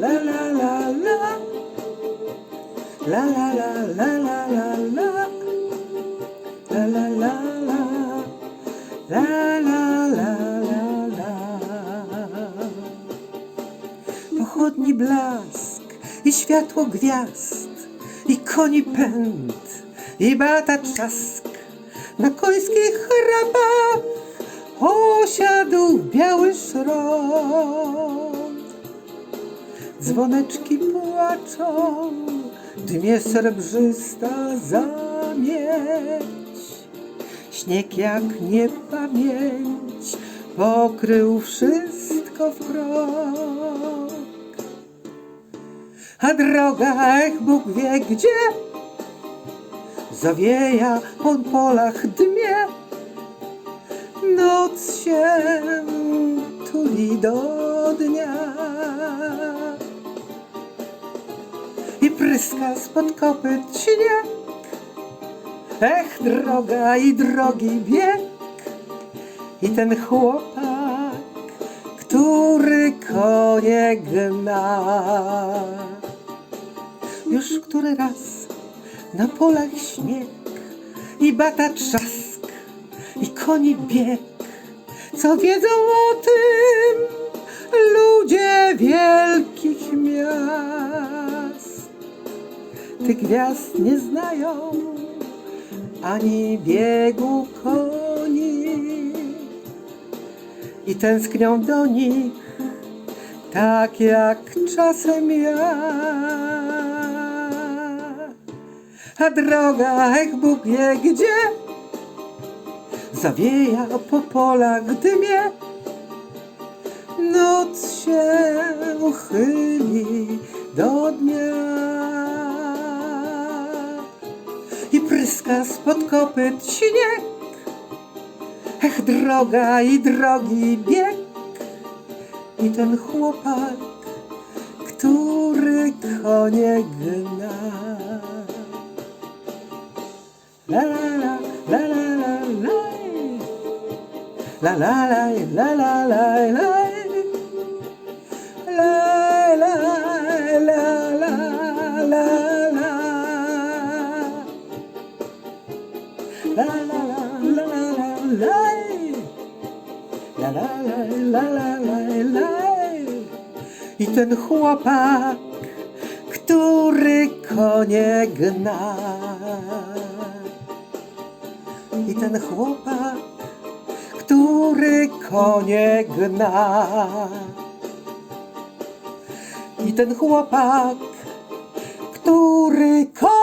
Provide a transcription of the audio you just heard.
la la la la. La la la la la la la. La la la la. La la la Pochodni blask i światło gwiazd I koni pęd i bata trzask. Na końskich chrapach osiadł biały szron Dzwoneczki płaczą, dmie srebrzysta zamieć. Śnieg jak niepamięć pokrył wszystko w krok. A droga, ech Bóg wie gdzie, zawieja po polach dmie. Noc się tuli do dnia pryska spod kopyt śnieg. Ech, droga i drogi bieg i ten chłopak, który konie gna. Już który raz na polach śnieg i bata trzask i koni bieg. Co wiedzą o tym ludzie wielkich miast? Tych gwiazd nie znają ani biegu koni i tęsknią do nich tak jak czasem ja. A droga, ech Bóg wie gdzie, zawieja po polach dymie. Noc się uchyli do dnia i pryska spod kopyt śnieg. Ech, droga i drogi bieg i ten chłopak, który konie gna. La la la, la la la la. La la la, la la la I ten chłopak, który konie gna. I ten chłopak, który konie gna. I ten chłopak, który konie.